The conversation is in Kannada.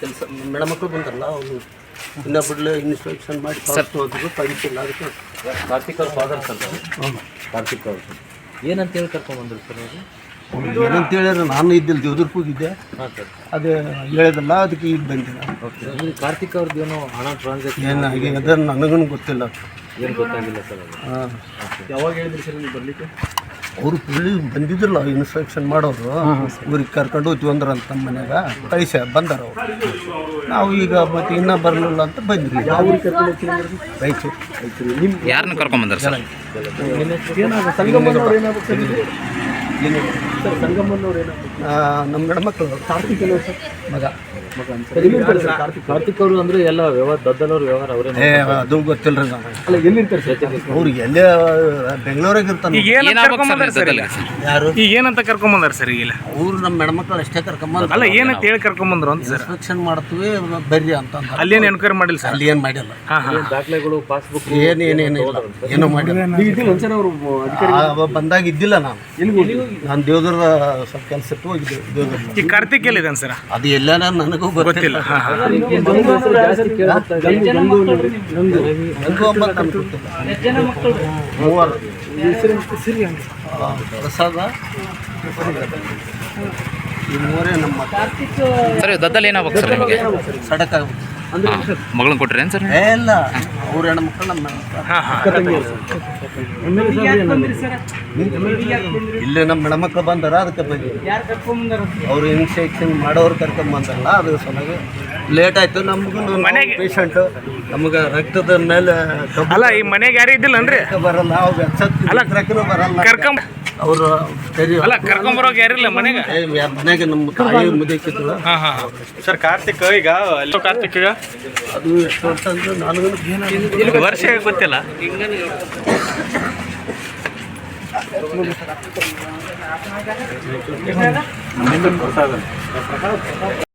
ಕೆಲಸ ಮೇಡಮಕ್ಕಳು ಬಂದಲ್ಲ ಅವರು ಇನ್ನೊಬ್ಬಳು ಇನ್ಸ್ಪೆಕ್ಷನ್ ಮಾಡಿ ಕರೆಕ್ಟ್ ಹೋದ್ರು ಕಳಿಸಿಲ್ಲ ಅದಕ್ಕೆ ಕಾರ್ತಿಕ್ ಅವ್ರ ಫಾದರ್ ಸರ್. ಕಾರ್ತಿಕ್ ಅವರು ಏನಂತ ಹೇಳಿ ಕರ್ಕೊಂಡ್ಬಂದ್ರು ಸರ್ ಅವರು? ಏನಂತ ಹೇಳಿದ್ರೆ ನಾನು ಇದ್ದಿಲ್ಲ ದೇವ್ರಿಗೆ ಹೋಗಿದ್ದೆ ಹಾಂ ಸರ್ ಅದೇ ಹೇಳಿದಲ್ಲ ಅದಕ್ಕೆ ಈಗ ಬಂದಿಲ್ಲ. ಓಕೆ ಅಂದ್ರೆ ಕಾರ್ತಿಕ್ ಅವ್ರದ್ದು ಏನೋ ಹಣ ಟ್ರಾನ್ಸಾಕ್ಷನ್ ಏನು ಹಾಗೆ ಅದೇ ನನಗೂ ಗೊತ್ತಿಲ್ಲ. ಏನು ಗೊತ್ತಾಗಿಲ್ಲ ಸರ್ ಅದು ಹಾಂ. ಯಾವಾಗ ಹೇಳಿದ್ರಿ ಸರ್ ನೀವು ಬರಲಿಕ್ಕೆ? ಅವರು ಪುಳ್ಳಿ ಬಂದಿದ್ರಲ್ಲ ಇನ್ಸ್ಪೆಕ್ಷನ್ ಮಾಡೋರು. ಊರಿಗೆ ಕರ್ಕೊಂಡು ಹೋಗ್ತೀವಿ ಅಂದ್ರೆ ಅಂತ ನಮ್ಮ ಮನ್ಯಾಗ ಕಳಿಸ ಬಂದಾರ ಅವರು. ನಾವು ಈಗ ಮತ್ತೆ ಇನ್ನೂ ಬರಲಿಲ್ಲ ಅಂತ ಬಂದ್ವಿ. ಯಾವ ಊರಿಗೆ ಕರ್ಕೊಂಡು ಹೋಗ್ತೀವಿ ರಾಯಚೂರು. ನಿಮ್ಮ ಯಾರನ್ನ ಕರ್ಕೊಂಬಂದಾರ ಸರ್? ಸಂಗಮನವ್ರು ಸಂಗಮನವ್ರು ನಮ್ಮ ಹೆಣ್ಮಕ್ಳು ಕಾರ್ತಿಕ್ ಏನೋ ಸರ್? ಮಗ. ಕಾರ್ತಿಕ್ ಅವರು? ಅಂದ್ರೆ ಎಲ್ಲ ವ್ಯವಹಾರ ದದ್ದಲವ್ರ ವ್ಯವಹಾರ ಅವರೇ ಏ ಅದು ಗೊತ್ತಿಲ್ಲ ರೀ ಅಲ್ಲ ಎಲ್ಲಿರ್ತಾರೆ ಸರ್ ಅವ್ರಿಗೆ ಎಲ್ಲೇ ಬೆಂಗಳೂರಾಗ ಇರ್ತಾನೆ. ಏನಾಗ್ಬೇಕು ಸರ್ ಜೊತೆಲಿ ಯಾರು? ಈಗ ಏನಂತ ಕರ್ಕೊಂಬಂದಾರ ಸರ್ ಈಗ? ಅವ್ರು ನಮ್ಮ ಹೆಣ್ಮಕ್ಳು ಅಷ್ಟೇ ಕರ್ಕೊಂಬಂದು ಅಲ್ಲ ಏನಂತ ಹೇಳಿ ಕರ್ಕೊಂಬಂದ್ರು ಅಂತ ಸರ್? ಇನ್ಸ್ಪೆಕ್ಷನ್ ಮಾಡ್ತೀವಿ ಬರ್ರಿ ಅಂತ ಅಲ್ಲಿ ಅಲ್ಲೇನು ಎನ್ಕ್ವೈರಿ ಮಾಡಿಲ್ಲ ಸರ್? ಅಲ್ಲಿ ಏನು ಮಾಡಿಲ್ಲ. ಹಾಂ ಹಾಂ. ದಾಖಲೆಗಳು ಪಾಸ್ಬುಕ್ ಏನು ಏನೇನು ಇಲ್ಲ. ಏನೂ ಮಾಡಿಲ್ಲ. ಒಂದ್ಸಲ ಅವರು ಆ, ಅವ ಬಂದಾಗ ಇದ್ದಿಲ್ಲ ನಾನು. ನಾನು ದೇವದರ ಸ್ವಲ್ಪ ಕೆಲಸಕ್ಕೆ ಹೋಗಿದ್ದೆ ದೇವದುರ್ಗ ಈ ಕಾರ್ತಿಕ್ ಎಲ್ಲಿದೆ ಸರ್? ಅದು ಎಲ್ಲ ನನಗೂ ಗೊತ್ತಿಲ್ಲ. ಮೂವರು. ಪ್ರಸಾದ. ಈ ಮೂರೇ ನಮ್ಮ ಸರ್ ದದ್ದಲ್ಲಿ ಏನಾಗ್ಬೇಕು ಸರ್ ನಿಮಗೆ? ಸಡಕ್ ಮಗಳನ್ನ ಕೊಟ್ರಿ ಏನು ಸರ್ ಎಲ್ಲ ಇಲ್ಲ. ಅವ್ರ ಹೆಣ್ಮಕ್ಳು ನಮ್ಮ. ಹಾಂ ಹಾಂ. ಇಲ್ಲೇ ನಮ್ಮ ಹೆಣ್ಮಕ್ಳು ಬಂದಾರ ಅದಕ್ಕೆ ಬಂದಿ ಅವ್ರು ಇನ್ಸೆಕ್ಷನ್ ಮಾಡೋರು ಕರ್ಕೊಂಡ್ ಬಂದಾರಲ್ಲ ಅದ್ರ ಸಲುವಾಗಿ ಲೇಟ್ ಆಯ್ತು. ನಮಗೂ ಮನೆಗೆ- ಪೇಷಂಟ್ ನಮಗೆ ರಕ್ತದ ಮೇಲೆ ಅಲ್ಲ ಈ ಮನೆಗೆ ಯಾರು ಇದ್ದಿಲ್ಲ ಬರಲ್ಲ ಅಲ್ಲ, ರಕ್ತನೂ ಬರಲ್ಲ. ಕರ್ಕೊಂಬ ಅವರು ಅಲ್ಲ ಕರ್ಕೊಂಬರೋಕೆ ಯಾರಿಲ್ಲ ಮನೆಗೆ? ಮನೆಗೆ ನಮ್ಮ ತಾಯಿ ಮುದಕ್ಕಿದ್ರು ಹಾಂ ಹಾಂ. ಸರ್ ಕಾರ್ತಿಕ್ ಈಗ ಕಾರ್ತಿಕ್ ಈಗ? ಅದು ಎಷ್ಟು ವರ್ಷ ಅಂದ್ರೆ ನನಗೂ ವರ್ಷ ಗೊತ್ತಿಲ್ಲ? ¿Qué es.